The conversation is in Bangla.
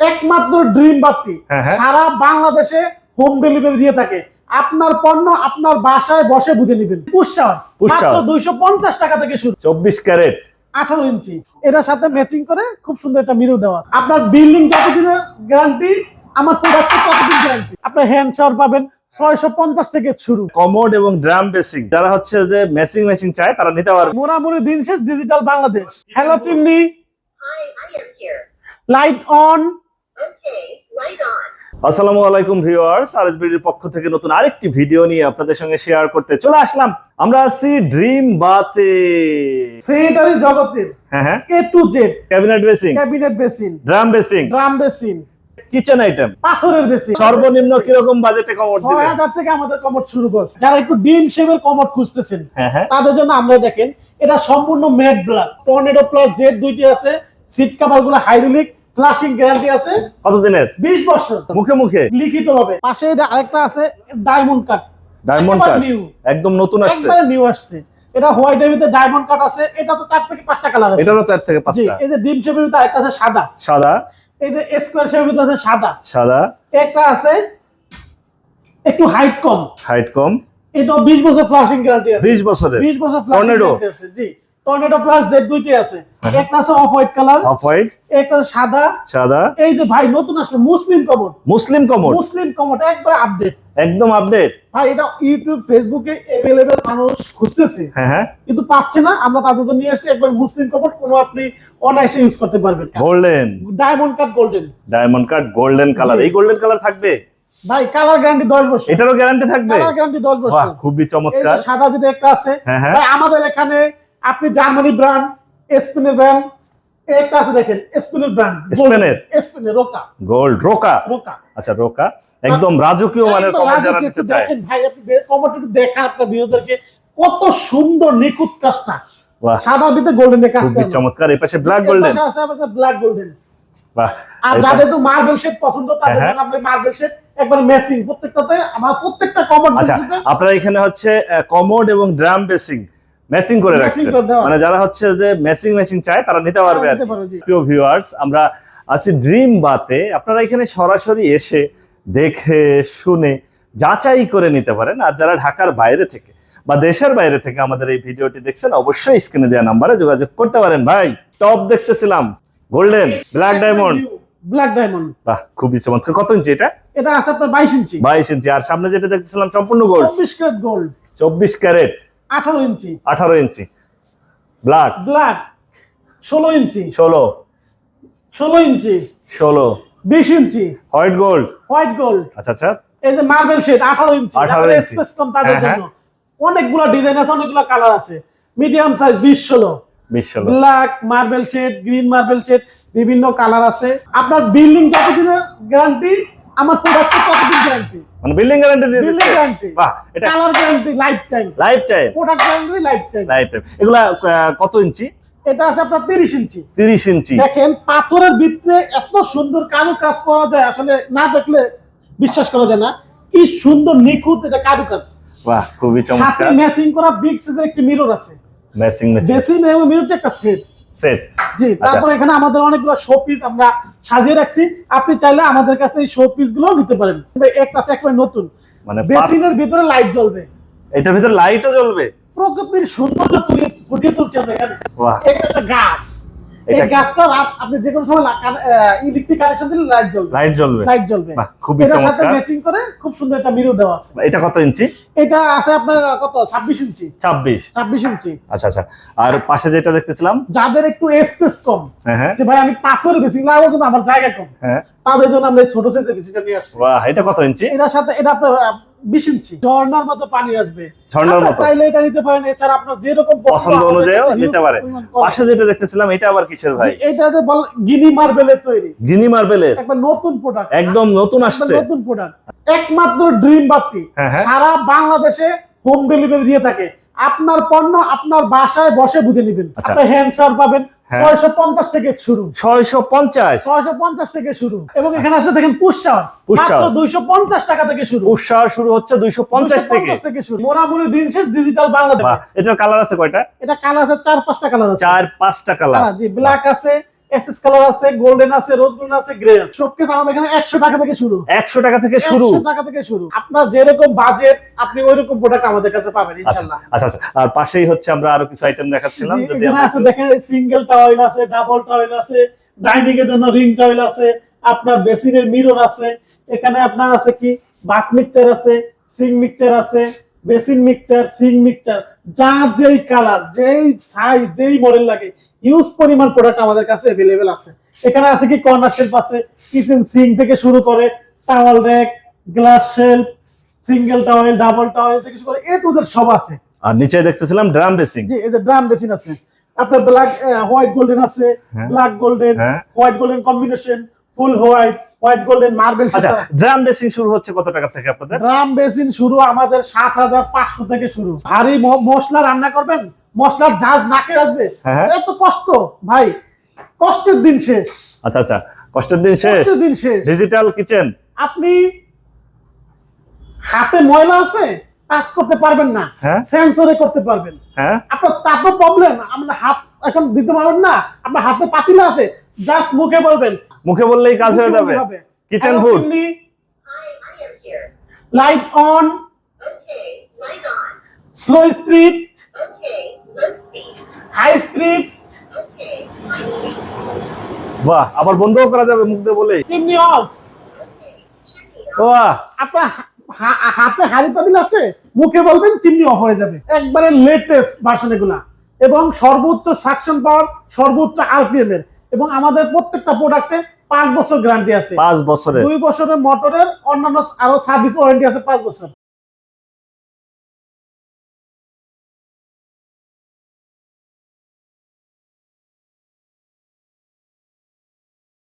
একমাত্র ড্রিম বাতি। হ্যাঁ, হ্যাঁ। সারা বাংলাদেশে হোম ডেলিভারি দিয়ে থাকে। আপনার পণ্য আপনার বাসায় বসে বুঝে নেবেন। Push মাত্র দুইশো পঞ্চাশ টাকা থেকে শুরু। চব্বিশ ক্যারেট। আঠারো ইঞ্চি। এটার সাথে ম্যাচিং করে খুব সুন্দর একটা মিরর দেওয়া আপনার বিল্ডিং যতদিনের গ্যারান্টি আমার প্রোডাক্ট ততদিন গ্যারান্টি আপনার হ্যান্ড শাওয়ার পাবেন ছয়শো পঞ্চাশ থেকে শুরু। কমোড এবং ড্রাম বেসিং যারা হচ্ছে যে মেসিং মেশিং চায় তারা নিতে পারবে। মোরামুরি দিন শেষ digital Bangladesh hello chimney. Light on. আসসালামু আলাইকুম ভিউয়ার্স পক্ষ থেকে নতুন আরেকটি ভিডিও নিয়ে আপনাদের সঙ্গে শেয়ার করতে চলে আসলাম। আমরা আছি ড্রিম বাতে। সেটারই জগতের হ্যাঁ হ্যাঁ। A to Z cabinet basin cabinet basin. Drum basin drum basin. Kitchen item. পাথরের বেসিন। সর্বনিম্ন কীরকম বাজেটে কমোড ছয় দিবে হাজার থেকে আমাদের কমট শুরু করছে। যারা একটু ডিম শেপের কমট খুঁজতেছেন হ্যাঁ হ্যাঁ। তাদের জন্য আমরা দেখেন এটা সম্পূর্ণ matte black Tornado plus Z দুইটি আছে। সিট কভারগুলো হাইড্রোলিক। ফ্লাশিং গ্যারান্টি আছে। কতদিনের? বিশ বছর। মুখে মুখে? লিখিত ভাবে। পাশে আরেকটা আছে ডায়মন্ড কাট ডায়মন্ড কাট একদম নতুন আসছে। একবারে নিউ আসছে। এটা হোয়াইট এর ভিতরে ডায়মন্ড কাট আছে। এটা তো চার থেকে পাঁচটা কালার আছে। এটারও চার থেকে জি এই যে ডিম শেপের ভিতরে একটা আছে সাদা। সাদা। এই যে স্কোয়ার শেপের ভিতরে আছে সাদা। সাদা। একটা আছে একটু হাইট কম। হাইট কম। এটা বিশ বছর ফ্লাশিং গ্যারান্টি আছে। বিশ বছরের। বিশ বছর ফ্লাশিং গ্যারান্টি আছে জি। টর্নেডো প্লাস জেড দুইটি আছে। একটা আছে off white colour off white. একটা সাদা। সাদা। এই যে ভাই নতুন আসলে মুসলিম কমোড মুসলিম কমোড মুসলিম কমোড একবার আপডেট একদম আপডেট ভাই এটা ইউটিউব ফেসবুকে মানুষ খুঁজতেছে। হ্যাঁ হ্যাঁ। কিন্তু পাচ্ছে না আমরা তাদের জন্য নিয়ে আসছি একবার মুসলিম কমোড কোনো আপনি অনায়াসে ইউজ করতে পারবেন। Golden diamond cut golden diamond cut golden colour এই গোল্ডেন কালার থাকবে? ভাই কালার গ্যারান্টি দশ বছর। এটারও গ্যারান্টি থাকবে? কালার গ্যারান্টি দশ বাহ বছর খুবই চমৎকার। সাদা ভিতরে একটা আছে। হ্যাঁ, হ্যাঁ। ভাই আমাদের এখানে আপনি জার্মানি ব্র্যান্ড স্পেনের ব্র্যান্ড একটা আছে দেখেন স্পেনের ব্র্যান্ড স্পেনের? স্পেনের রোকা। Gold Roca? রোকা। আচ্ছা রোকা। একদম রাজকীয় মানের একদম যারা নিতে চায়। দেখেন ভাই আপনি একটু দেখান আপনার কত সুন্দর নিখুঁত কাজটা। সাদার ভিতরে গোল্ডেন কাজ চমৎকার। এই পাশে ব্ল্যাক গোল্ডেন ব্ল্যাক গোল্ডেন বাহ। আর যাদের একটু মার্বেল শেড পছন্দ তাদের জন্য আপনি মার্বেল শেড একবার ম্যাচিং প্রত্যেকটাতে আমার প্রত্যেকটা কমোড আচ্ছা আপনারা এখানে হচ্ছে কমোড এবং ড্রাম বেসিং ম্যাচিং করে দেওয়া মানে যারা হচ্ছে যে ম্যাচিং ম্যাচিং চায় তারা নিতে পারবে আর জি। প্রিয় ভিউয়ার্স আমরা আছি ড্রিম বাতে আপনারা এখানে সরাসরি এসে দেখে শুনে যাচাই করে নিতে পারেন। আর যারা ঢাকার বাইরে থেকে বা দেশের বাইরে থেকে আমাদের এই ভিডিওটি দেখছেন অবশ্যই স্ক্রিনে দেওয়া নাম্বারে যোগাযোগ করতে পারেন। ভাই টপ দেখতেছিলাম golden black diamond black diamond বাহ খুবই চমৎকার। কত ইঞ্চি এটা? এটা আছে আপনার বাইশ ইঞ্চি বাইশ ইঞ্চি আর সামনে যেটা দেখতেছিলাম সম্পূর্ণ গোল্ড চব্বিশ ক্যারেট গোল্ড চব্বিশ ক্যারেট আঠারো ইঞ্চি। আঠারো ইঞ্চি। ব্ল্যাক ব্ল্যাক ষোলো ইঞ্চি। ষোলো। ষোলো ইঞ্চি। ষোলো। বিশ inch. White gold white gold আচ্ছা আচ্ছা। এই যে মার্বেল শেড আঠারো ইঞ্চি। 18 ইঞ্চি। স্পেস কম তাদের হ্যাঁ, জন্য। অনেকগুলো ডিজাইন আছে অনেকগুলো কালার আছে। মিডিয়াম সাইজ বিশ ষোলো। Black marble shade green marble shade বিভিন্ন কালার আছে। আপনার বিল্ডিং যতদিনের গ্যারান্টি আমার প্রোডাক্ট ততদিন গ্যারান্টি মানে বিল্ডিং গ্যারান্টি দিয়ে বিল্ডিং গ্যারান্টি বাহ এটা colour guarantee lifetime lifetime product guarantee lifetime lifetime এগুলা কত ইঞ্চি? এটা আছে আপনার তিরিশ ইঞ্চি। তিরিশ ইঞ্চি। দেখেন পাথরের ভিতরে এত সুন্দর কারু কাজ করা যায় আসলে না দেখলে বিশ্বাস করা যায় না। কি সুন্দর নিখুঁত এটা কারু কাজ বাহ খুবই সাথে চমৎকার। ম্যাচিং করা বিগ সাইজের একটি মিরর আছে। ম্যাচিং ম্যাচিং এবং মিররটা একটা সেট সেট জি তারপর এখানে আমাদের অনেকগুলো শো পিস আমরা সাজিয়ে রাখছি। আপনি চাইলে আমাদের কাছে এই শো পিসগুলো নিতে পারেন। একটা আছে একবার নতুন। মানে বেসিনের ভিতরে লাইট জ্বলবে। এটার ভিতরে লাইটও জ্বলবে? প্রকৃতির সৌন্দর্য তুলে ফুটিয়ে তুলছে আমরা এখানে। এটা একটা গাছ। এই গাছটা রাত আপনি যে কোনো সময় ইলেকট্রিক কানেকশন দিলে লাইট জ্বলবে। লাইট জ্বলবে। লাইট জ্বলবে। খুবই এটার সাথে ম্যাচিং করে খুব সুন্দর একটা মিরর দেওয়া আছে। এটা কত ইঞ্চি? এটা আছে আপনার কত? ছাব্বিশ ইঞ্চি। ছাব্বিশ। ছাব্বিশ ইঞ্চি। আচ্ছা আচ্ছা। আর পাশে যেটা দেখতেছিলাম? যাদের একটু স্পেস কম হ্যাঁ হ্যাঁ। যে ভাই আমি পাথর বেশি লাগবো কিন্তু আমার জায়গা কম। হ্যাঁ। তাদের জন্য আমরা ছোট সাইজের বেশিটা নিয়ে আসছি। বাহ এটা কত ইঞ্চি? এটার সাথে এটা আপনার বিশ ইঞ্চি। ঝর্ণার মতো পানি আসবে। ঝর্ণার মতো। চাইলে এটা নিতে পারেন। এছাড়া আপনার যেরকম পছন্দ অনুযায়ী নিতে পারে। পাশে যেটা দেখতেছিলাম এটা আবার কিসের ভাই? এটা যে গিনি মার্বেলের তৈরি। গিনি মার্বেলের। একটা নতুন প্রোডাক্ট একদম নতুন আসছে। নতুন প্রোডাক্ট একমাত্র ড্রিম বাতি। হ্যাঁ, হ্যাঁ। সারা বাংলাদেশে হোম ডেলিভারি দিয়ে থাকে। আপনার পণ্য আপনার বাসায় বসে বুঝে নেবেন। আচ্ছা। আপনার হ্যান্ড পাবেন। হ্যাঁ। ছয়শো পঞ্চাশ থেকে শুরু। ছয়শো পঞ্চাশ? ছয়শো পঞ্চাশ থেকে শুরু। এবং এখানে আছে দেখেন মাত্র shower। দুইশো পঞ্চাশ টাকা থেকে শুরু। উৎসাহ শুরু হচ্ছে দুইশো পঞ্চাশ থেকে 250 থেকে। শুরু। মোরামুরি দিন শেষ ডিজিটাল বাংলাদেশ। এটার কালার আছে কয়টা? এটা কালার আছে চার পাঁচটা কালার আছে। চার পাঁচটা কালার কালার জি ব্ল্যাক আছে এসএস কালার আছে গোল্ডেন আছে রোজ গোল্ডেন আছে গ্রে আছে। শোকেস আমাদের এখানে একশো টাকা থেকে শুরু। একশো টাকা থেকে শুরু? 100 টাকা থেকে শুরু। আপনার যেরকম বাজেট আপনি ওইরকম প্রোডাক্ট আমাদের কাছে পাবেন আচ্ছা ইনশাআল্লাহ আচ্ছা আচ্ছা। আর পাশেই হচ্ছে আমরা আরও কিছু আইটেম দেখাচ্ছিলাম যদি দেখেন সিঙ্গেল টাওয়েল আছে ডাবল টাওয়েল আছে ডাইনিং এর জন্য রিং টাওয়েল আছে আপনার বেসিনের মিরর আছে এখানে আপনার আছে কি? বাক মিক্সচার আছে সিং মিক্সচার আছে বেসিন মিক্সচার সিং মিক্সচার যার যেই কালার যেই সাইজ যেই মডেল লাগে ইউজ পরিমাণ প্রোডাক্ট আমাদের কাছে অ্যাভেলেবেল আছে। এখানে আছে কি কর্নার শেল্ফ আছে কিচেন সিং থেকে শুরু করে towel rack glass shelf single towel double towel থেকে শুরু করে এ টু জেড সব আছে। আর নিচে দেখতেছিলাম ড্রাম বেসিন জি এই যে ড্রাম বেসিন আছে। আপনার ব্ল্যাক হোয়াইট গোল্ডেন আছে black golden white golden combination full white white golden marble আচ্ছা ড্রাম বেসিন শুরু হচ্ছে কত টাকা থেকে আপনাদের? ড্রাম বেসিন শুরু আমাদের 7500 থেকে শুরু। ভারী মশলা রান্না করবেন? মশলার ঝাঁজ নাকে আসবে। হ্যাঁ। এত কষ্ট ভাই। কষ্টের দিন শেষ। আচ্ছা আচ্ছা। কষ্টের দিন শেষ। কষ্টের দিন শেষ। ডিজিটাল কিচেন আপনি হাতে ময়লা আছে কাজ করতে পারবেন না। হ্যাঁ। সেন্সরে করতে পারবেন। হ্যাঁ। আপনার তাপও প্রবলেম আমরা হাত এখন দিতে পারবেন না আপনার হাতে পাতিলা আছে জাস্ট মুখে বলবেন। মুখে বললেই কাজ হয়ে যাবে। Kitchen here. Light on. Slow speed. High speed. বাহ আবার বন্ধও করা যাবে মুখ দিয়ে বলেই। Chimney off. বাহ। আপনার হাতে হাড়ি পাতিল আছে মুখে বলবেন চিমনি অফ হয়ে যাবে। একবারে লেটেস্ট ভার্সন এগুলা। এবং সর্বোচ্চ সাকশন পাওয়ার সর্বোচ্চ আরপিএম এর। এবং আমাদের প্রত্যেকটা প্রোডাক্টে পাঁচ বছর গ্যারান্টি আছে। পাঁচ বছরে দুই বছরের মোটরের অন্যান্য আরও সার্ভিস ওয়ারেন্টি আছে পাঁচ বছর